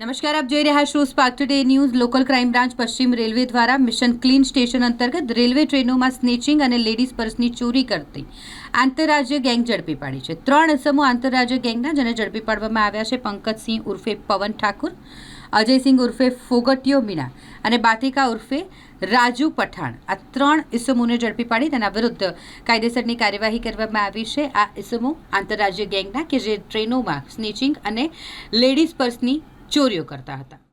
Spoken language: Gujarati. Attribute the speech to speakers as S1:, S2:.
S1: નમસ્કાર, આપ જોઈ રહ્યા છો Spark today news local crime branch પશ્ચિમ રેલવે દ્વારા મિશન ક્લીન સ્ટેશન અંતર્ગત રેલવે ટ્રેનોમાં સ્નેચિંગ અને લેડીઝ પર્સની ચોરી કરતી આંતરરાજ્ય ગેંગ ઝડપી પાડી છે. ત્રણ અસમો આંતરરાજ્ય ગેંગના જેને ઝડપી પાડવામાં આવ્યા છે પંકજસિંહ ઉર્ફે પવન ઠાકુર, અજયસિંહ ઉર્ફે ફોગટીયો મીણા અને બાતિકા ઉર્ફે રાજુ પઠાણ. આ ત્રણ ઇસમોને ઝડપી પાડી તેના વિરુદ્ધ કાયદેસરની કાર્યવાહી કરવામાં આવી છે. આ ઇસમો આંતરરાજ્ય ગેંગના કે જે ટ્રેનોમાં સ્નેચિંગ અને લેડીઝ પર્સની ચોરીઓ કરતા હતા.